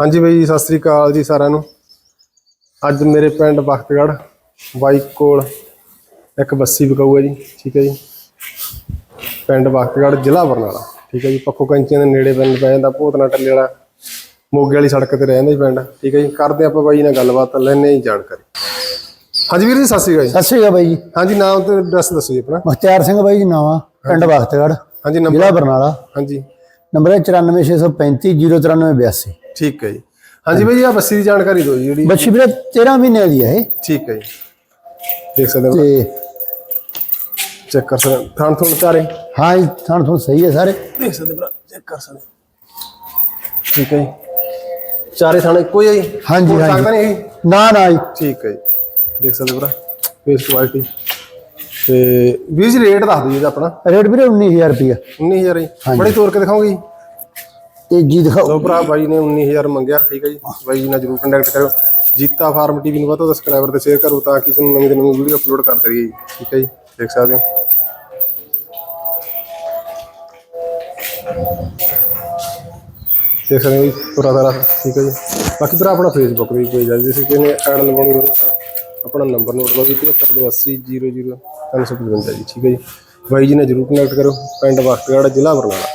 ਹਾਂਜੀ ਬਾਈ ਜੀ ਸਤਿ ਸ੍ਰੀ ਅਕਾਲ ਜੀ ਸਾਰਿਆਂ ਨੂੰ। ਅੱਜ ਮੇਰੇ ਪਿੰਡ ਬਖਤਗੜ੍ਹ ਬਾਈਕ ਕੋਲ ਇੱਕ ਬੱਸੀ ਵਿਕਾਊ ਹੈ ਜੀ ਠੀਕ ਹੈ ਜੀ। ਪਿੰਡ ਬਖਤਗੜ੍ਹ ਜ਼ਿਲ੍ਹਾ ਬਰਨਾਲਾ ਠੀਕ ਹੈ ਜੀ। ਪੱਖੋ ਕੰਚੀਆਂ ਦੇ ਨੇੜੇ ਪਿੰਡ ਪੈ ਜਾਂਦਾ ਭੂਤਨਾ ਟੱਲੇ ਵਾਲਾ ਮੋਗੇ ਵਾਲੀ ਸੜਕ ਤੇ ਰਹਿੰਦਾ ਜੀ ਪਿੰਡ ਠੀਕ ਹੈ ਜੀ। ਕਰਦੇ ਆਪਾਂ ਬਾਈ ਨਾਲ ਗੱਲਬਾਤ ਲੈਣੇ ਜੀ ਜਾਣਕਾਰੀ। ਹਾਂਜੀ ਵੀਰ ਜੀ ਸਤਿ ਸ੍ਰੀ ਅਕਾਲ ਜੀ। ਸਤਿ ਸ਼੍ਰੀ ਅਕਾਲ ਬਾਈ ਜੀ। ਹਾਂਜੀ ਨਾਮ ਤੇ ਐਡਰੈਸ ਦੱਸੋ ਜੀ ਆਪਣਾ। ਮੁਖਤਿਆਰ ਸਿੰਘ ਬਾਈ ਜੀ ਨਾਵਾ ਪਿੰਡ ਬਖਤਗੜ੍ਹ ਹਾਂਜੀ ਨੰਬਰ ਜ਼ਿਲ੍ਹਾ ਬਰਨਾਲਾ। ਹਾਂਜੀ। ਨੰਬਰ ਹੈ 9465309382 ਠੀਕ ਹੈ ਜੀ। ਹਾਂਜੀ ਜੀ ਆ ਬੱਸੀ ਦੀ ਜਾਣਕਾਰੀ ਦਿਓ ਜੀ ਜਿਹੜੀ। ਬੱਚੀ ਵੀਰੇ 13 ਮਹੀਨੇ ਦੀ ਹੈ ਇਹ। ਠੀਕ ਹੈ ਜੀ। ਦੇਖ ਸਕਦੇ ਹੋ। ਤੇ ਚੈੱਕ ਕਰ ਸਕਦੇ ਥਾਂ ਥੋਂ ਚਾਰੇ ਹਾਂ ਜੀ ਥਣ ਥਣ ਸਹੀ ਹੈ ਸਾਰੇ। ਦੇਖ ਸਕਦੇ ਭਰਾ ਚੈੱਕ ਕਰ ਸਕਦੇ ਠੀਕ ਹੈ ਜੀ। ਚਾਰੇ ਥਾਣੇ ਕੋਈ ਹੈ ਜੀ। ਹਾਂਜੀ, ਹੋਰ ਹਾਂਜੀ। ਨਹੀਂ ਨਾ ਨਾ ਜੀ। ਠੀਕ ਹੈ ਜੀ। ਦੇਖ ਸਕਦੇ ਭਰਾ ਫੇਸ ਕੁਆਲਿਟੀ ਤੇ ਵੀਰ ਜੀ ਰੇਟ ਦੱਸ ਦਿਓ ਜੀ ਇਹਦਾ ਆਪਣਾ। ਰੇਟ ਵੀਰੇ 19000 ਰੁਪਏ 19000 ਜੀ। ਬੜੀ ਤੋਰ ਕੇ ਦਿਖਾਓਗੇ ਜੀ। ਤੇ ਜੀ ਦਿਖਾਓ। ਲੋ ਭਰਾ ਬਾਈ ਨੇ 19000 ਮੰਗਿਆ ਠੀਕ ਹੈ ਜੀ। ਬਾਈ ਜੀ ਨਾਲ ਜਰੂਰ ਕੰਟੈਕਟ ਕਰਿਓ। ਜੀਤਾ ਫਾਰਮ ਟੀਵੀ ਨੂੰ ਵੱਧ ਤੋਂ ਸਬਸਕ੍ਰਾਈਬਰ ਤੇ ਸ਼ੇਅਰ ਕਰੋ ਤਾਂ ਕਿ ਤੁਹਾਨੂੰ ਨਵੀਂ ਤੋਂ ਨਵੀਂ ਵੀਡੀਓ ਅਪਲੋਡ ਕਰਦੇ ਰਹੀਏ ਜੀ। ਠੀਕ ਹੈ ਜੀ ਦੇਖ ਸਕਦੇ ਹੋ। ਦੇਖ ਸਕਦੇ ਹੋ ਜੀ ਪੂਰਾ ਸਾਰਾ ਠੀਕ ਹੈ ਜੀ। ਬਾਕੀ ਭਰਾ ਆਪਣਾ ਫੇਸਬੁੱਕ ਵੀ ਪੇਜ ਹੈ ਜੇ ਕਿਸੇ ਨੇ ਐਡ ਲਗਾਉਣੀ ਹੋਵੇ ਤਾਂ ਆਪਣਾ ਨੰਬਰ ਨੋਟ ਕਰੋ ਜੀ 7380 355 ਜੀ ਠੀਕ ਹੈ ਜੀ। ਬਾਈ ਜੀ ਨਾਲ ਜਰੂਰ ਕਨੈਕਟ ਕਰੋ ਪਿੰਡ ਬਖਤਗੜ੍ਹ ਜ਼ਿਲ੍ਹਾ ਬਰਨਾਲਾ।